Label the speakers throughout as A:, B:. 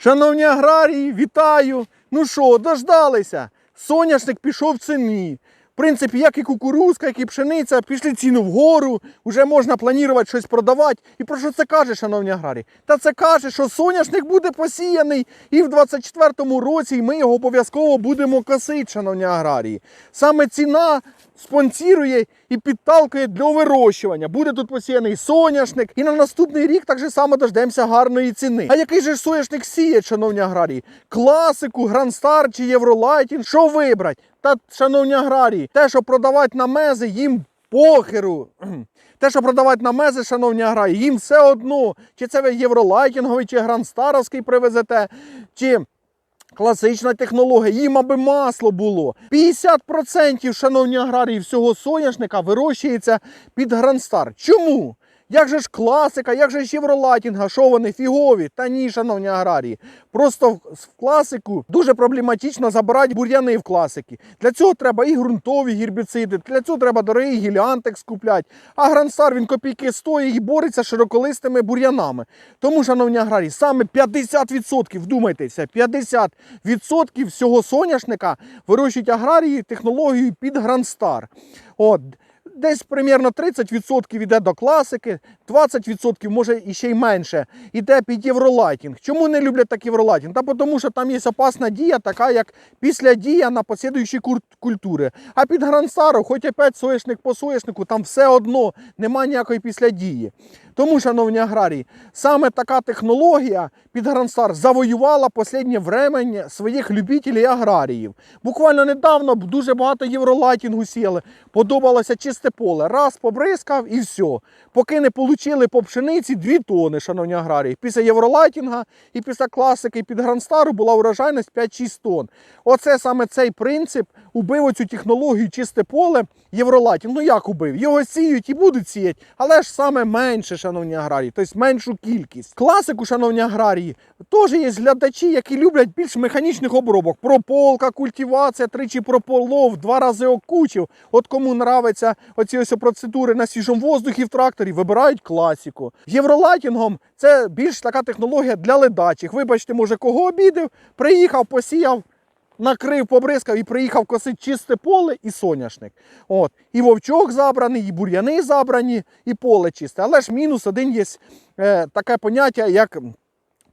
A: Шановні аграрії, вітаю! Ну що, дождалися? Соняшник пішов в ціні. В принципі, як і кукурузка, як і пшениця, пішли ціну вгору, вже можна планувати щось продавати. І про що це каже, шановні аграрії? Та це каже, що соняшник буде посіяний і в 24-му році ми його обов'язково будемо косити, шановні аграрії. Саме ціна спонсірує і підталкує для вирощування. Буде тут посіяний соняшник, і на наступний рік так же само дождемося гарної ціни. А який же соняшник сіє, шановні аграрії? Класику, Грандстар чи Євролайтінг? Що вибрати? Та, шановні аграрії, те, що продавати на мези, їм похеру. Те, що продавати на мези, шановні аграрії, їм все одно, чи це ви євролайтінговий, чи грандстаровський привезете, чи Класична технологія, їм аби масло було. 50% шановні аграрії всього соняшника вирощується під Грандстар. Чому? Як же ж класика, як же ж євролатінга, що вони фігові? Та ні, шановні аграрії. Просто в класику дуже проблематично забирати бур'яни в класики. Для цього треба і ґрунтові гербіциди, для цього треба дорогий гіліантекс купляти. А Грандстар він копійки стоїть і бореться з широколистими бур'янами. Тому, шановні аграрії, саме 50%, вдумайтеся, 50% всього соняшника вирощують аграрії технологією під Грандстар. От. Десь примерно 30% йде до класики, 20% може і ще й менше йде під євролайтінг. Чому не люблять так євролайтінг? Та тому що там є опасна дія, така як після дія на послідуючі культури. А під Грандстаром, хоч опять соєшник по соєшнику, там все одно немає ніякої післядії. Тому, шановні аграрії, саме така технологія під Грандстар завоювала останнє времень своїх любителів аграріїв. Буквально недавно дуже багато євролайтінгу сіяли, подобалося чисте поле. Раз побризкав і все. Поки не отримали по пшениці 2 тони, шановні аграрії. Після євролайтінга і після класики під Грандстару була урожайність 5-6 тонн. Оце саме цей принцип убив оцю технологію чисте поле євролайтінг. Ну як убив? Його сіють і будуть сіяти, але ж саме менше, шановні аграрії, тобто меншу кількість. Класику, шановні аграрії, теж є глядачі, які люблять більш механічних обробок. Прополка, культивація, тричі прополов, два рази окучив. От кому нравиться оці ось процедури на свіжому воздухі в тракторі, вибирають класику. Євролайтінгом це більш така технологія для ледачих. Вибачте, може, кого обідав, приїхав, посіяв. Накрив, побризкав і приїхав косить чисте поле і соняшник. От. І вовчок забраний, і бур'яни забрані, і поле чисте. Але ж мінус один є е, таке поняття, як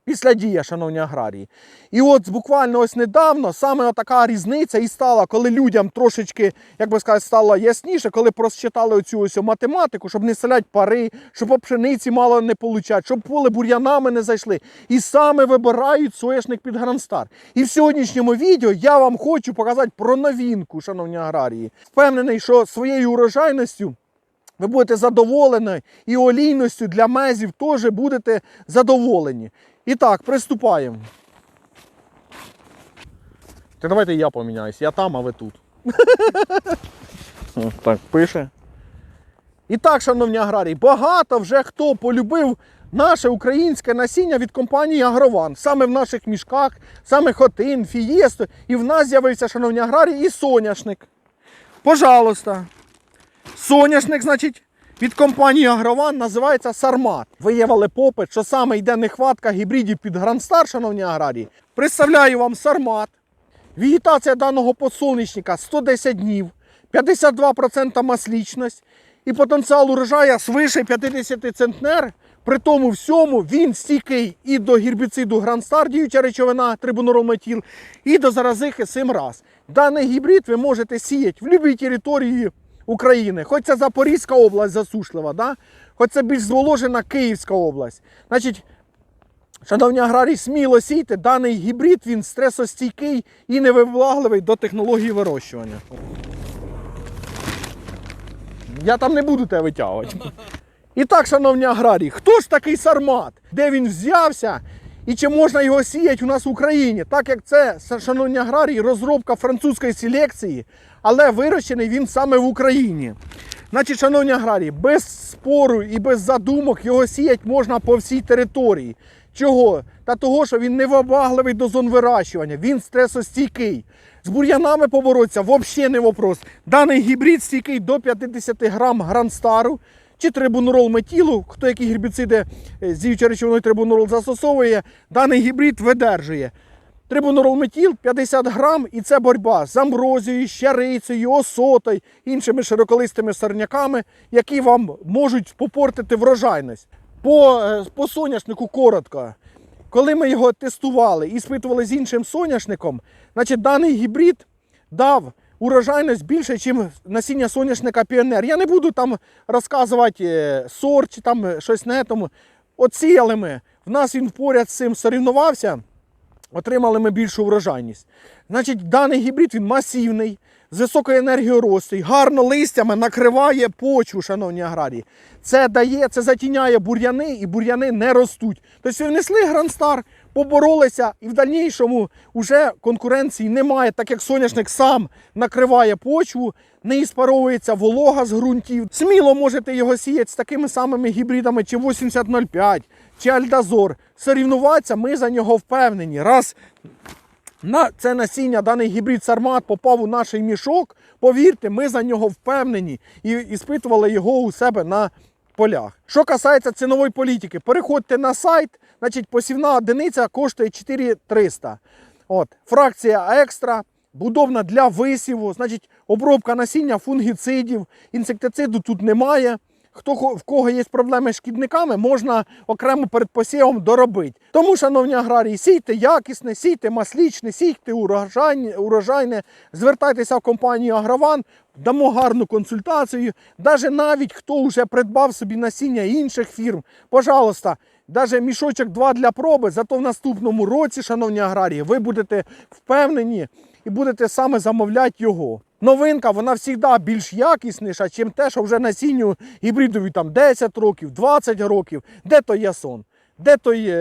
A: після дія, шановні аграрії. І от буквально ось недавно саме така різниця і стала, коли людям трошечки, як би сказати, стало ясніше, коли просчитали оцю ось математику, щоб не селять пари, щоб по пшениці мало не получать, щоб поле бур'янами не зайшли. І саме вибирають соняшник під Грандстар. І в сьогоднішньому відео я вам хочу показати про новинку, шановні аграрії. Впевнений, що своєю урожайністю. Ви будете задоволені і олійністю для мезів теж будете задоволені. І так, приступаємо. Та давайте я поміняюсь. Я там, а ви тут. Так, пише. І так, шановні аграрії, багато вже хто полюбив наше українське насіння від компанії Агрован. Саме в наших мішках, саме Хотин, Фієсто. І в нас з'явився, шановні аграрії, і соняшник. Пожалуйста. Соняшник, значить, від компанії Агрован називається Сармат. Виявили попит, що саме йде нехватка гібридів під Грандстар, шановні аграрії. Представляю вам Сармат. Вегетація даного подсолнечника 110 днів, 52% маслічність і потенціал урожаю свише 50 центнер. При тому всьому він стійкий і до гербіциду Грандстар, діюча речовина трибунорометіл, і до заразихи Симраз. Даний гібрид ви можете сіяти в будь-якій території України, хоч це Запорізька область засушлива, да? хоч це більш зволожена Київська область. Значить, Шановні аграрії, сміло сійте, даний гібрид він стресостійкий і невиблагливий до технології вирощування. Я там не буду тебе витягувати. І так, шановні аграрії, хто ж такий сармат? Де він взявся? І чи можна його сіяти у нас в Україні? Так як це, шановні аграрії, розробка французької селекції, але вирощений він саме в Україні. Значить, шановні аграрії, без спору і без задумок його сіять можна по всій території. Чого? Та того, що він невибагливий до зон вирощування, він стресостійкий. З бур'янами поборотися взагалі не вопрос. Даний гібрид стійкий до 50 грам грандстару. Чи трибунурол метілу, хто які гербіциди е, з діючою речовиною трибунурол застосовує, даний гібрид видержує. Трибунурол метіл 50 грам, і це боротьба з амброзією, щарицею, осотою, іншими широколистими сорняками, які вам можуть попортити врожайність. По, е, по соняшнику коротко. Коли ми його тестували і спитували з іншим соняшником, значить даний гібрид дав урожайність більше, ніж насіння соняшника Піонер. Я не буду там розказувати е, сорт чи там е, щось на тому. Оціяли ми. В нас він поряд з цим сорівнувався, отримали ми більшу урожайність. Значить, даний гібрид він масивний, з високою енергією гарно листями накриває почву, шановні аграрії. Це дає, це затіняє бур'яни, і бур'яни не ростуть. Тобто внесли Грандстар, поборолися, і в дальнішому вже конкуренції немає, так як соняшник сам накриває почву, не іспаровується волога з ґрунтів. Сміло можете його сіяти з такими самими гібридами, чи 8005, чи Альдазор. Сорівнуватися ми за нього впевнені. Раз на це насіння, даний гібрид Сармат попав у наш мішок. Повірте, ми за нього впевнені і іспитували його у себе на полях. Що касається цінової політики, переходьте на сайт, значить посівна одиниця коштує 4300. От, фракція екстра. Будовна для висіву, значить, обробка насіння фунгіцидів, інсектициду тут немає. Хто в кого є проблеми з шкідниками, можна окремо перед посівом доробити. Тому, шановні аграрії, сійте якісне, сійте маслічне, сійте урожайне, урожайне, звертайтеся в компанію Агрован, дамо гарну консультацію. Даже навіть хто вже придбав собі насіння інших фірм, пожалуйста, даже мішочок 2 для проби, зато в наступному році, шановні аграрії, ви будете впевнені і будете саме замовляти його. Новинка, вона завжди більш якісніша, ніж те, що вже насінню гібридові там 10 років, 20 років. Де то є ясон? Де той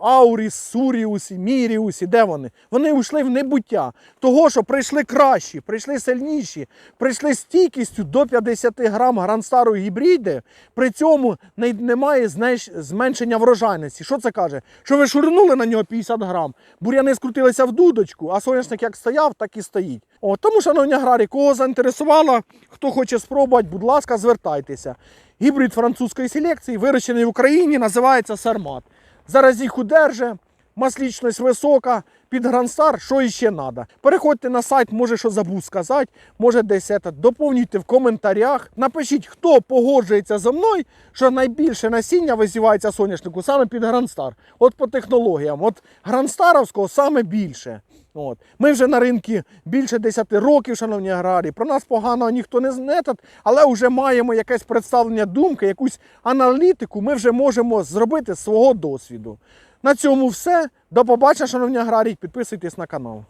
A: Ауріс, Суріус, Міріус, і де вони? Вони йшли в небуття. Того, що прийшли кращі, прийшли сильніші, прийшли стійкістю до 50 грам гранстару гібриди, при цьому немає зменшення врожайності. Що це каже? Що ви шурнули на нього 50 грам, бур'яни скрутилися в дудочку, а соняшник як стояв, так і стоїть. О, тому, шановні аграрії, кого заінтересувало, хто хоче спробувати, будь ласка, звертайтеся. Гібрид французької селекції, вирощений в Україні, називається Сармат. Зараз їх удерже, маслічність висока, під Грандстар, що іще треба. Переходьте на сайт, може, що забув сказати, може десь це, доповнюйте в коментарях. Напишіть, хто погоджується зі мною, що найбільше насіння висівається соняшнику саме під Грандстар. От по технологіям. От Грандстаровського саме більше. От. Ми вже на ринку більше 10 років, шановні аграрії. Про нас погано ніхто не знає, але вже маємо якесь представлення думки, якусь аналітику ми вже можемо зробити з свого досвіду. На цьому все. До побачення, шановні аграрії. Підписуйтесь на канал.